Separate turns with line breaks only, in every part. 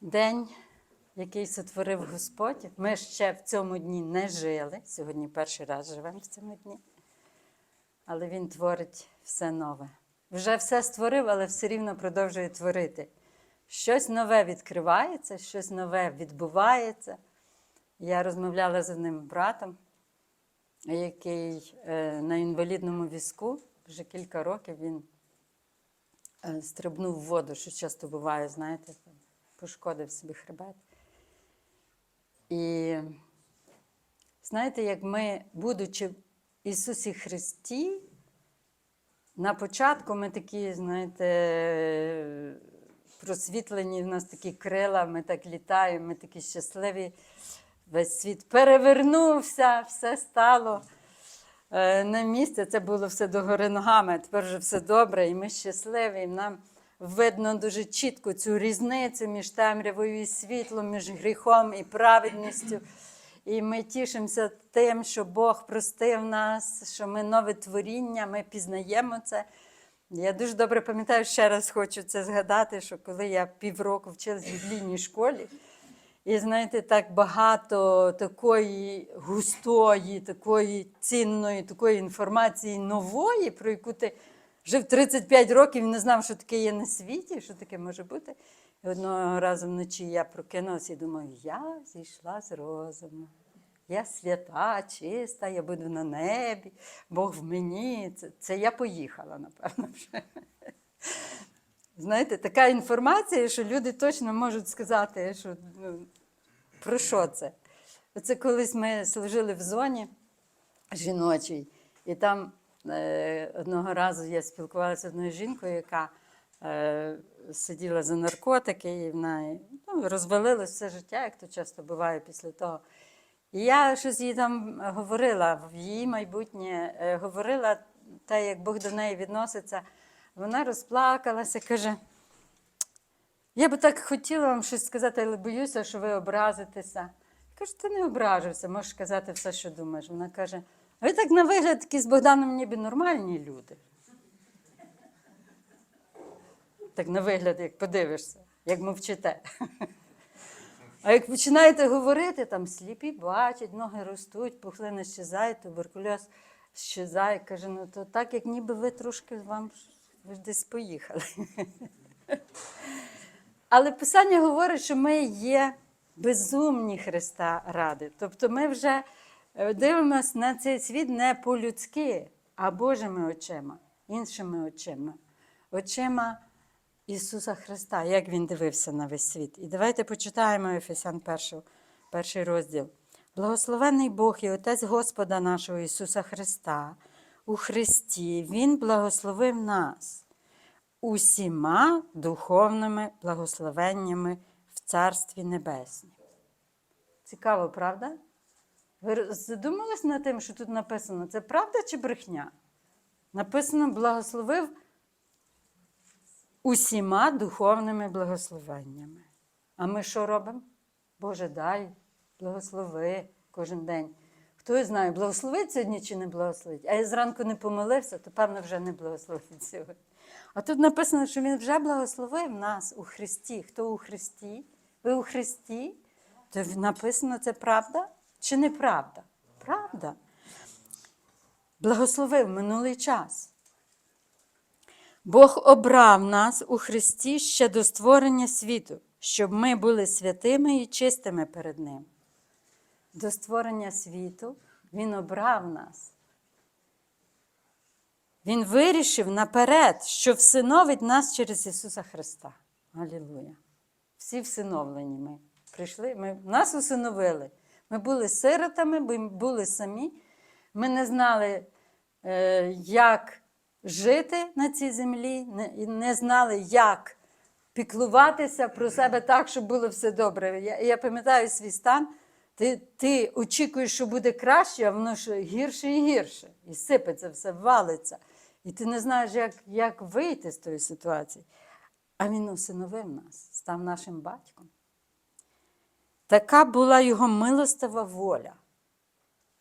День, який сотворив Господь. Ми ще в цьому дні не жили. Сьогодні перший раз живемо в цьому дні. Але Він творить все нове. Вже все створив, але все рівно продовжує творити. Щось нове відкривається, щось нове відбувається. Я розмовляла з одним братом, який е, на інвалідному візку вже кілька років він е, стрибнув в воду, що часто буває, знаєте, пошкодив собі хребет. І знаєте, як ми, будучи в Ісусі Христі, на початку ми такі, знаєте, просвітлені, в нас такі крила, ми так літаємо, ми такі щасливі. Весь світ перевернувся, все стало е, на місце. Це було все догори ногами. Тепер вже все добре, і ми щасливі. І нам видно дуже чітко цю різницю між темрявою і світлом, між гріхом і праведністю. І ми тішимося тим, що Бог простив нас, що ми нове творіння, ми пізнаємо це. Я дуже добре пам'ятаю, ще раз хочу це згадати, що коли я півроку вчилась в біблійній школі, і знаєте, так багато такої густої, такої цінної, такої інформації нової, про яку ти жив 35 років не знав, що таке є на світі, що таке може бути. І одного разу вночі я прокинулася і думаю, я зійшла з розуму. Я свята, чиста, я буду на небі, Бог в мені. Це, це я поїхала, напевно. вже. Знаєте, така інформація, що люди точно можуть сказати, що, ну, про що це. Оце колись ми служили в зоні жіночій, і там одного разу я спілкувалася з одною жінкою, яка е, сиділа за наркотики, і вона ну, розвалилось все життя, як то часто буває після того. І я щось їй там говорила, в її майбутнє е, говорила те, як Бог до неї відноситься. Вона розплакалася, каже: я би так хотіла вам щось сказати, але боюся, що ви образитеся. Я кажу, ти не ображився, можеш сказати все, що думаєш. Вона каже: ви так на вигляд такі з Богданом ніби нормальні люди. Так на вигляд, як подивишся, як мовчите. А як починаєте говорити, там сліпі бачать, ноги ростуть, пухлини щезають, туберкульоз щезає. Каже, ну то так, як ніби ви трошки вам ви ж десь поїхали. Але Писання говорить, що ми є безумні Христа ради. Тобто ми вже е, дивимося на цей світ не по-людськи, а Божими очима, іншими очима, очима Ісуса Христа, як Він дивився на весь світ. І давайте почитаємо Ефесян 1, перший розділ. Благословений Бог і Отець Господа нашого Ісуса Христа, у Христі Він благословив нас усіма духовними благословеннями в Царстві Небеснім. Цікаво, правда? Ви задумались над тим, що тут написано? Це правда чи брехня? Написано благословив усіма духовними благословеннями. А ми що робимо? Боже, дай, благослови кожен день. Хто знає, благословить сьогодні чи не благословить. А я зранку не помолився, то певно вже не благословить сьогодні. А тут написано, що Він вже благословив нас у Христі. Хто у Христі? Ви у Христі? То написано, це правда чи неправда? Правда. Благословив минулий час. Бог обрав нас у Христі ще до створення світу, щоб ми були святими і чистими перед Ним. До створення світу Він обрав нас. Він вирішив наперед, що всиновить нас через Ісуса Христа. Алілуя. Всі всиновлені ми. Прийшли, ми, нас усиновили. Ми були сиротами, ми були самі. Ми не знали, е, як жити на цій землі, не, знали, як піклуватися про себе так, щоб було все добре. Я, пам'ятаю свій стан. Ти, ти очікуєш, що буде краще, а воно ж гірше і гірше. І сипеться, все валиться. І ти не знаєш, як, як вийти з тої ситуації. А він усиновив нас, став нашим батьком. Така була його милостива воля.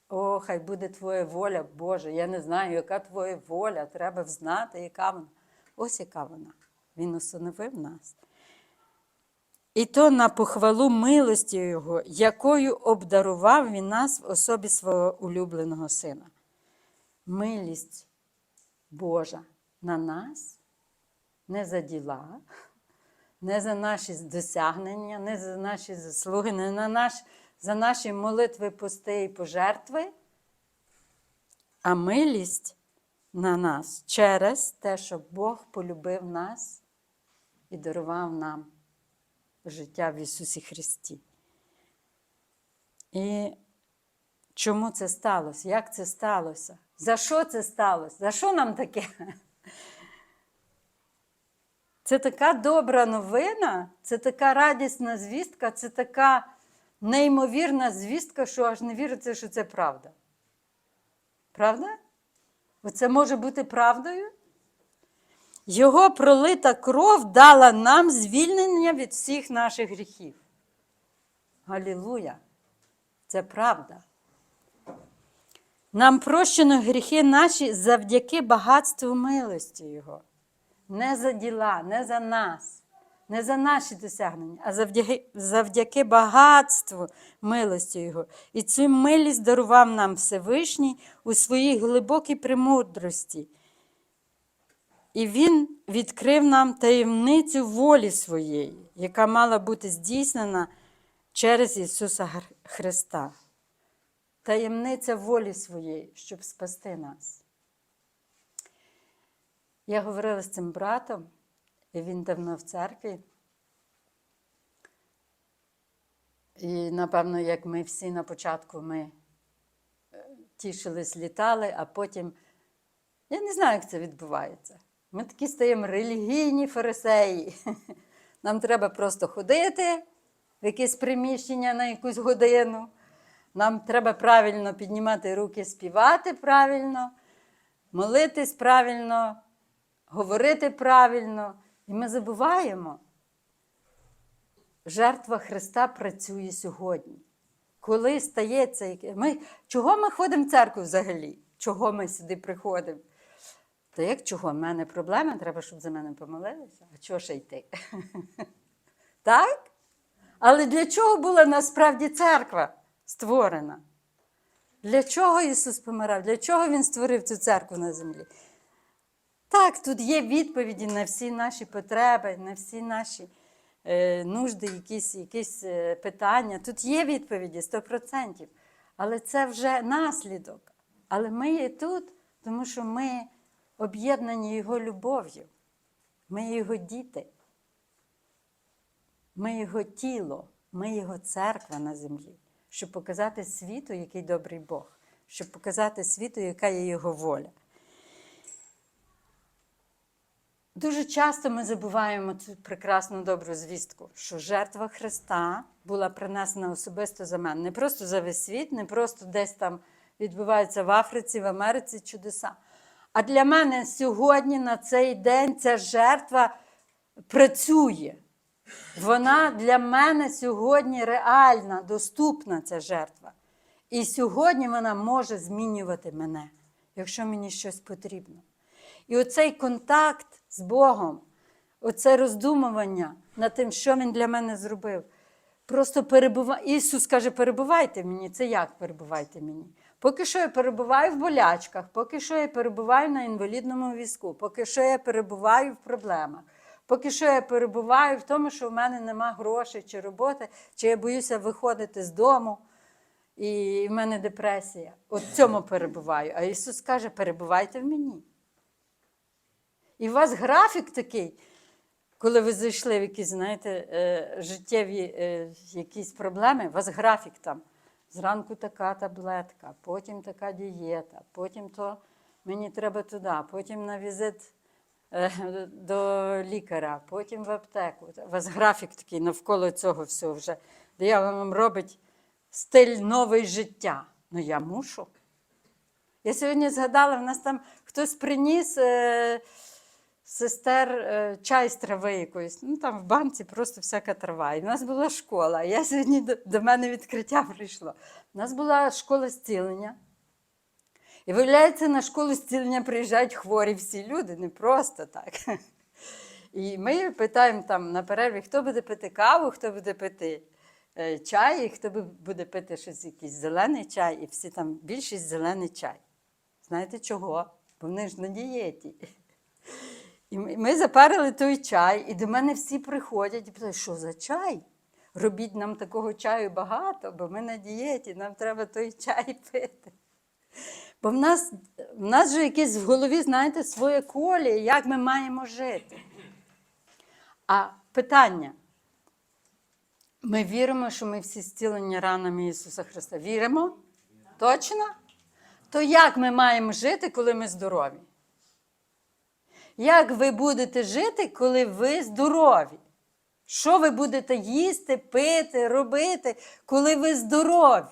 О, хай буде твоя воля, Боже. Я не знаю, яка твоя воля. Треба знати, яка вона. Ось яка вона. Він усиновив нас. і то на похвалу милості Його, якою обдарував Він нас в особі свого улюбленого Сина. Милість Божа на нас не за діла, не за наші досягнення, не за наші заслуги, не на наш, за наші молитви, пости і пожертви, а милість на нас через те, що Бог полюбив нас і дарував нам життя в Ісусі Христі. І чому це сталося? Як це сталося? За що це сталося? За що нам таке? Це така добра новина, це така радісна звістка, це така неймовірна звістка, що аж не віриться, що це правда. Правда? Оце може бути правдою? Його пролита кров дала нам звільнення від всіх наших гріхів. Галілуя! Це правда. Нам прощено гріхи наші завдяки багатству милості Його. Не за діла, не за нас, не за наші досягнення, а завдяки, завдяки багатству милості Його. І цю милість дарував нам Всевишній у своїй глибокій премудрості. І Він відкрив нам таємницю волі своєї, яка мала бути здійснена через Ісуса Христа. Таємниця волі своєї, щоб спасти нас. Я говорила з цим братом, і він давно в церкві. І, напевно, як ми всі на початку ми е, тішились, літали, а потім я не знаю, як це відбувається. Ми такі стаємо релігійні фарисеї. Нам треба просто ходити в якесь приміщення на якусь годину. Нам треба правильно піднімати руки, співати правильно, молитись правильно, говорити правильно. І ми забуваємо. Жертва Христа працює сьогодні. Коли стається, ми, чого ми ходимо в церкву взагалі? Чого ми сюди приходимо? Та як чого? В мене проблеми, треба, щоб за мене помолилися. А чого ще йти? Так? Але для чого була насправді церква створена? Для чого Ісус помирав? Для чого Він створив цю церкву на землі? Так, тут є відповіді на всі наші потреби, на всі наші е, нужди, якісь, якісь е, питання. Тут є відповіді 100%. Але це вже наслідок. Але ми є тут, тому що ми об'єднані Його любов'ю. Ми Його діти. Ми Його тіло, ми Його церква на землі, щоб показати світу, який добрий Бог, щоб показати світу, яка є Його воля. Дуже часто ми забуваємо цю прекрасну добру звістку, що жертва Христа була принесена особисто за мене. Не просто за весь світ, не просто десь там відбуваються в Африці, в Америці чудеса. А для мене сьогодні, на цей день, ця жертва працює. Вона для мене сьогодні реальна, доступна ця жертва. І сьогодні вона може змінювати мене, якщо мені щось потрібно. І оцей контакт з Богом, оце роздумування над тим, що Він для мене зробив. Просто перебува... Ісус каже, перебувайте в мені. Це як перебувайте мені? Поки що я перебуваю в болячках, поки що я перебуваю на інвалідному візку, поки що я перебуваю в проблемах, поки що я перебуваю в тому, що в мене нема грошей чи роботи, чи я боюся виходити з дому, і в мене депресія. От в цьому перебуваю. А Ісус каже, перебувайте в мені. І у вас графік такий, коли ви зайшли в якісь, знаєте, е, життєві е, якісь проблеми, у вас графік там. Зранку така таблетка, потім така дієта, потім то мені треба туди, потім на візит е, до лікаря, потім в аптеку. У вас графік такий навколо цього всього вже. Диявол вам робить стиль новий життя. Ну я мушу. Я сьогодні згадала, в нас там хтось приніс сестер е, чай з трави якоїсь. Ну там в банці просто всяка трава. І в нас була школа. Я сьогодні до, до мене відкриття прийшло. У нас була школа зцілення. І виявляється, на школу зцілення приїжджають хворі всі люди, не просто так. І ми питаємо там на перерві, хто буде пити каву, хто буде пити е, чай, і хто буде пити щось, якийсь зелений чай, і всі там більшість зелений чай. Знаєте чого? Бо вони ж на дієті. І ми запарили той чай, і до мене всі приходять і питають, що за чай? Робіть нам такого чаю багато, бо ми на дієті, нам треба той чай пити. Бо в нас, в нас же якесь в голові, знаєте, своє колі, як ми маємо жити. А питання. Ми віримо, що ми всі зцілені ранами Ісуса Христа. Віримо? Точно? То як ми маємо жити, коли ми здорові? Як ви будете жити, коли ви здорові? Що ви будете їсти, пити, робити, коли ви здорові?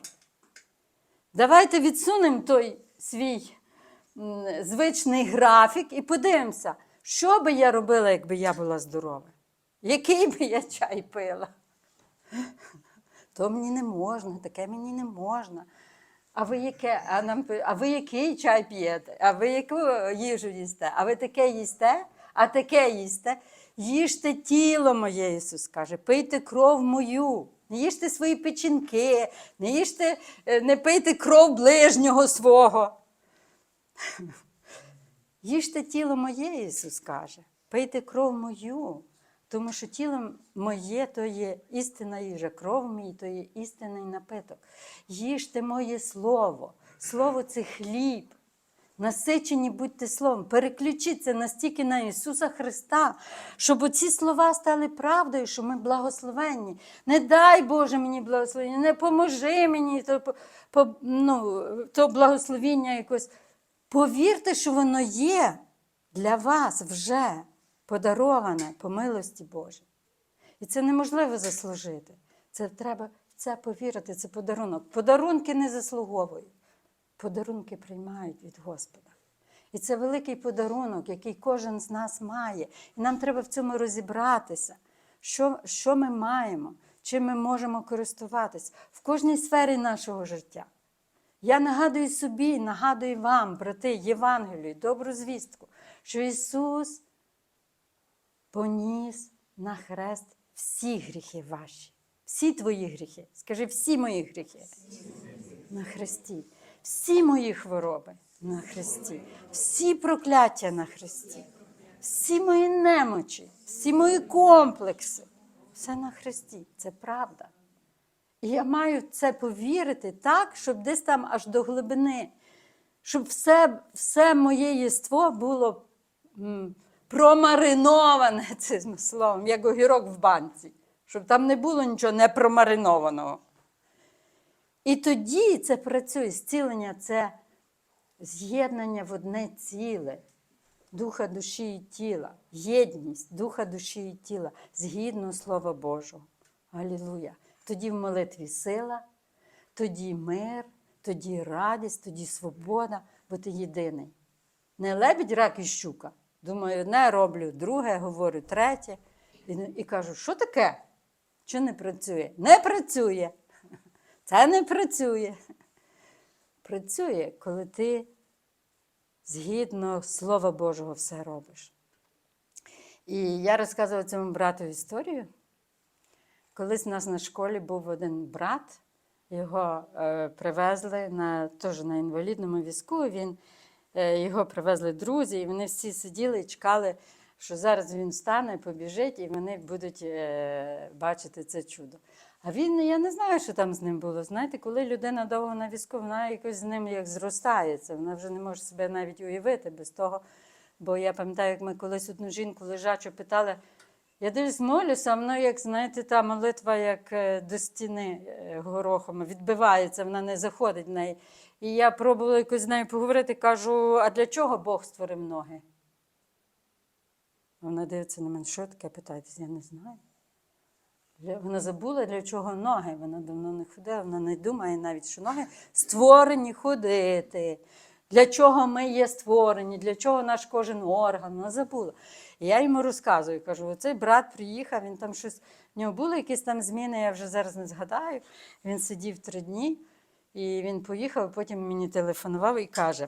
Давайте відсунемо той свій звичний графік і подивимося, що би я робила, якби я була здорова? Який би я чай пила? То мені не можна, таке мені не можна. А ви, яке, а, нам, а ви який чай п'єте? А ви яку їжу їсте? А ви таке їсте? А таке їсте? Їжте тіло моє, Ісус каже, пийте кров мою. Не їжте свої печінки, не їжте, е, не пийте кров ближнього свого. Їжте тіло моє, Ісус каже, пийте кров мою. Тому що тіло моє то є істинна їжа, кров мій то є істинний напиток. Їжте моє слово. Слово це хліб. Насичені будьте словом, переключіться настільки на Ісуса Христа, щоб оці слова стали правдою, що ми благословенні. Не дай Боже мені благословення, не поможи мені то, по- ну, то благословіння якось. Повірте, що воно є для вас вже подароване по милості Божій. І це неможливо заслужити. Це треба в це повірити, це подарунок. Подарунки не заслуговують. Подарунки приймають від Господа. І це великий подарунок, який кожен з нас має. І нам треба в цьому розібратися, що, що ми маємо, чим ми можемо користуватися в кожній сфері нашого життя. Я нагадую собі, нагадую вам, брати, Євангелію, добру звістку, що Ісус поніс на хрест всі гріхи ваші, всі твої гріхи. Скажи, всі мої гріхи на хресті, всі мої хвороби на хресті, всі прокляття на хресті, всі мої немочі, всі мої комплекси. Все на хресті. Це правда. І я маю це повірити так, щоб десь там аж до глибини, щоб все, все моє єство було промариноване цим словом, як огірок в банці, щоб там не було нічого не промаринованого. І тоді це працює. Зцілення це з'єднання в одне ціле. Духа, душі і тіла, єдність духа, душі і тіла, згідно Слова Божого. Алілуя. Тоді в молитві сила, тоді мир, тоді радість, тоді свобода, бо ти єдиний. Не лебідь, рак і щука. Думаю, одне роблю, друге, говорю, третє. І, і кажу, що таке? Що не працює? Не працює. Це не працює. Працює, коли ти згідно Слова Божого все робиш. І я розказувала цьому брату історію. Колись у нас на школі був один брат, його е, привезли на, теж на інвалідному візку. Він, його привезли друзі, і вони всі сиділи і чекали, що зараз він встане, побіжить, і вони будуть е, бачити це чудо. А він, я не знаю, що там з ним було. Знаєте, коли людина довго на візку, вона якось з ним як зростається, вона вже не може себе навіть уявити без того. Бо я пам'ятаю, як ми колись одну жінку лежачу питали. Я десь молюся, а воно, як знаєте, та молитва, як е, до стіни е, горохом, відбивається, вона не заходить в неї. І я пробувала якось з нею поговорити, кажу: а для чого Бог створив ноги? Вона дивиться на мене, що таке питаєтесь, я не знаю. Вона забула, для чого ноги. Вона давно не ходила, вона не думає навіть, що ноги створені ходити. Для чого ми є створені, для чого наш кожен орган, вона забула. І я йому розказую, кажу: оцей брат приїхав, він там щось, в нього були якісь там зміни, я вже зараз не згадаю. Він сидів три дні, і він поїхав, потім мені телефонував і каже: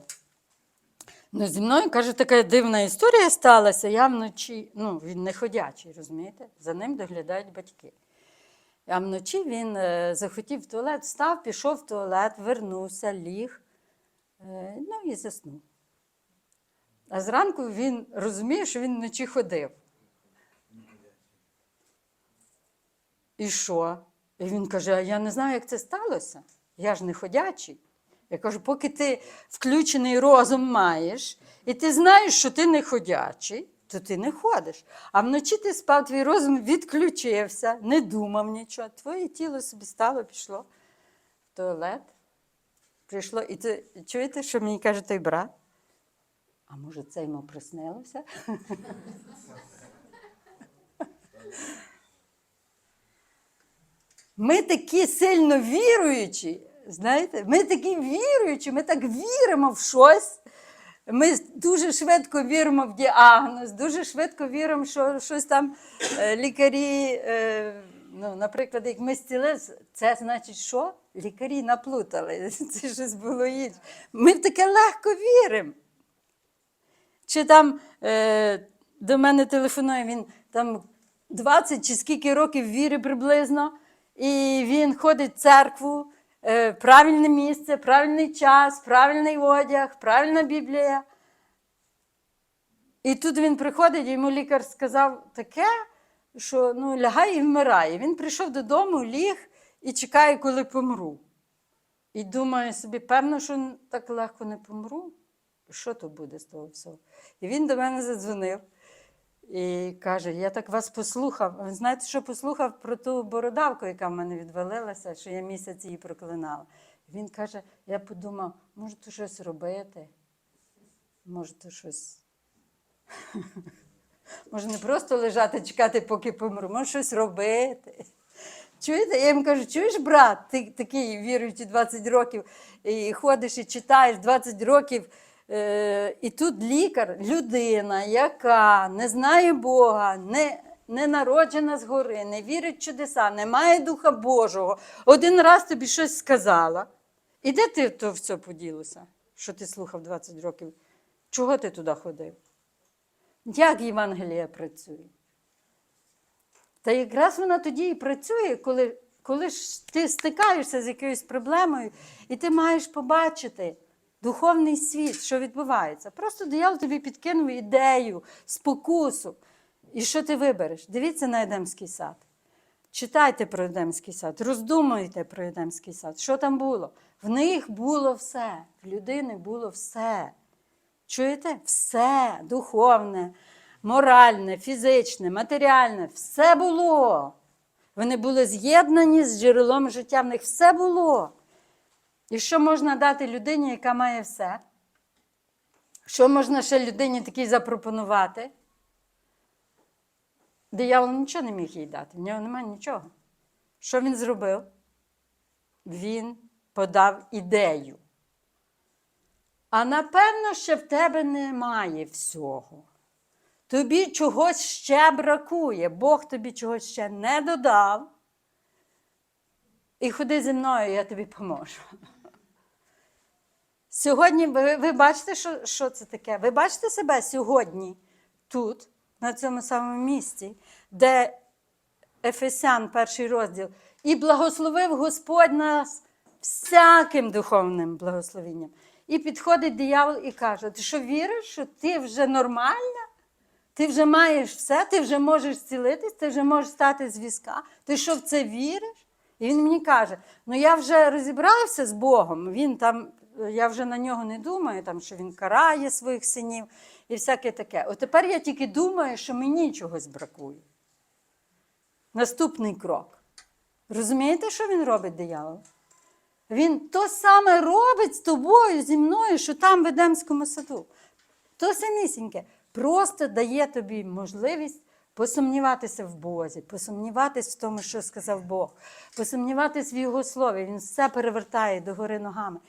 Ну, зі мною, каже, така дивна історія сталася. Я вночі, ну, він не ходячий, розумієте? За ним доглядають батьки. А вночі він е, захотів в туалет, встав, пішов в туалет, вернувся, ліг, е, ну і заснув. А зранку він розуміє, що він вночі ходив. І що? І він каже: а я не знаю, як це сталося. Я ж не ходячий. Я кажу, поки ти включений розум маєш, і ти знаєш, що ти не ходячий, то ти не ходиш. А вночі ти спав, твій розум відключився, не думав нічого. Твоє тіло собі стало, пішло в туалет. Прийшло, і ти чуєте, що мені каже той брат? А може, це йому приснилося? Ми такі сильно віруючі, знаєте, ми такі віруючі, ми так віримо в щось. Ми дуже швидко віримо в діагноз, дуже швидко віримо, що щось там е, лікарі, е, ну, наприклад, як ми зцілилися, це значить, що? Лікарі наплутали. Це щось було інше. Ми в таке легко віримо. Чи там е, до мене телефонує він там 20 чи скільки років віри приблизно, і він ходить в церкву, правильне місце, правильний час, правильний одяг, правильна Біблія. І тут він приходить, і йому лікар сказав таке, що ну, лягай і вмирає. Він прийшов додому, ліг і чекає, коли помру. І думає собі, певно, що так легко не помру. Що то буде з того всього? І він до мене задзвонив і каже: Я так вас послухав. Ви знаєте, що послухав про ту бородавку, яка в мене відвалилася, що я місяць її проклинала. Він каже: я подумав, може, то щось робити, може, то щось. Може, не просто лежати, чекати, поки помру, може щось робити. Чуєте? Я йому кажу, чуєш, брат, ти такий віруючий 20 років, і ходиш і читаєш 20 років. Е, і тут лікар, людина, яка не знає Бога, не, не народжена згори, не вірить в чудеса, не має Духа Божого, один раз тобі щось сказала. І де ти то все поділося, що ти слухав 20 років? Чого ти туди ходив? Як Євангелія працює? Та якраз вона тоді і працює, коли, коли ж ти стикаєшся з якоюсь проблемою, і ти маєш побачити духовний світ, що відбувається. Просто диявол тобі підкинув ідею, спокусу. І що ти вибереш? Дивіться на Едемський сад. Читайте про Едемський сад, роздумуйте про Едемський сад. Що там було? В них було все, в людини було все. Чуєте? Все духовне, моральне, фізичне, матеріальне, все було. Вони були з'єднані з джерелом життя, в них все було. І що можна дати людині, яка має все? Що можна ще людині такій запропонувати? Диявол нічого не міг їй дати, в нього немає нічого. Що він зробив? Він подав ідею. А напевно, ще в тебе немає всього. Тобі чогось ще бракує, Бог тобі чогось ще не додав. І ходи зі мною, я тобі поможу. Сьогодні ви, ви бачите, що, що це таке? Ви бачите себе сьогодні, тут, на цьому самому місці, де Ефесян, перший розділ, і благословив Господь нас всяким духовним благословенням. І підходить диявол і каже: Ти що віриш, що ти вже нормальна? Ти вже маєш все, ти вже можеш зцілитись, ти вже можеш стати з візка. Ти що в це віриш? І він мені каже: ну я вже розібрався з Богом, він там, я вже на нього не думаю, там, що він карає своїх синів і всяке таке. От тепер я тільки думаю, що мені чогось бракує. Наступний крок. Розумієте, що він робить диявол? Він то саме робить з тобою, зі мною, що там в Едемському саду. То самісіньке. Просто дає тобі можливість посумніватися в Бозі, посумніватися в тому, що сказав Бог, посумніватися в Його слові. Він все перевертає догори ногами.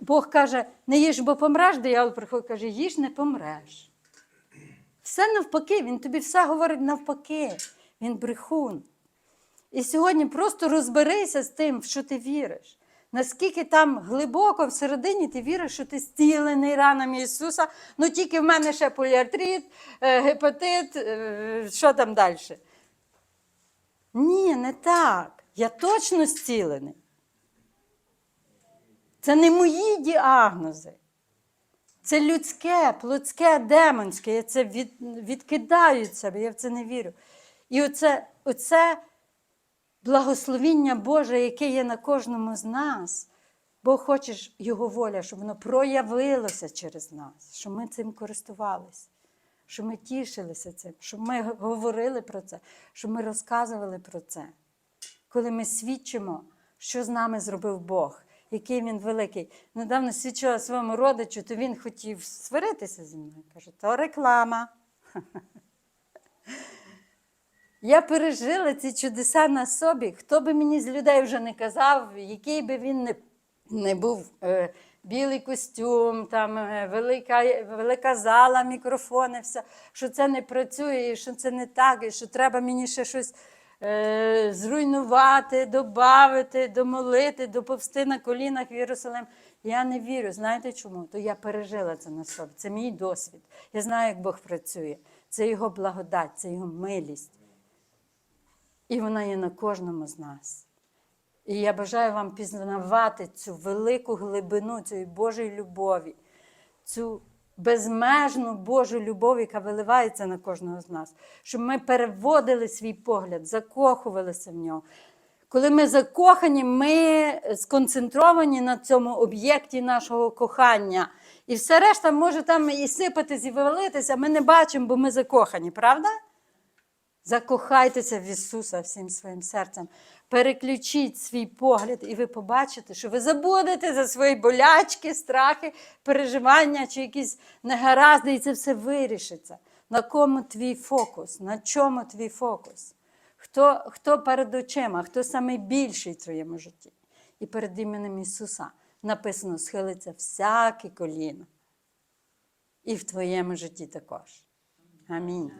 Бог каже: не їж, бо помреш, диявол приходить і каже, їж, не помреш. Все навпаки, він тобі все говорить навпаки. Він брехун. І сьогодні просто розберися з тим, в що ти віриш. Наскільки там глибоко всередині ти віриш, що ти зцілений ранами Ісуса, ну тільки в мене ще поліартрит, е, гепатит, е, що там далі? Ні, не так. Я точно зцілений. Це не мої діагнози. Це людське, плотське, демонське. Я це від, відкидаю від себе, я в це не вірю. І оце, оце благословіння Боже, яке є на кожному з нас. Бог хоче Його воля, щоб воно проявилося через нас, щоб ми цим користувалися, щоб ми тішилися цим, щоб ми говорили про це, щоб ми розказували про це. Коли ми свідчимо, що з нами зробив Бог, який він великий. Недавно свідчила своєму родичу, то він хотів сваритися зі мною. Каже, то реклама. Я пережила ці чудеса на собі. Хто би мені з людей вже не казав, який би він не, не був е, білий костюм, там, е, велика, велика зала, мікрофони, все, що це не працює, і що це не так, і що треба мені ще щось е, зруйнувати, добавити, домолити, доповсти на колінах в Єрусалим. Я не вірю. Знаєте чому? То я пережила це на собі. Це мій досвід. Я знаю, як Бог працює. Це його благодать, це його милість. І вона є на кожному з нас. І я бажаю вам пізнавати цю велику глибину цієї Божої любові, цю безмежну Божу любов, яка виливається на кожного з нас, щоб ми переводили свій погляд, закохувалися в нього. Коли ми закохані, ми сконцентровані на цьому об'єкті нашого кохання. І все решта може там і сипатись, і вивалитися, ми не бачимо, бо ми закохані, правда? Закохайтеся в Ісуса всім своїм серцем. Переключіть свій погляд, і ви побачите, що ви забудете за свої болячки, страхи, переживання чи якісь негаразди, і це все вирішиться. На кому твій фокус? На чому твій фокус? Хто, хто перед очима, хто найбільший в твоєму житті? І перед іменем Ісуса написано: схилиться всяке коліно. І в твоєму житті також. Амінь.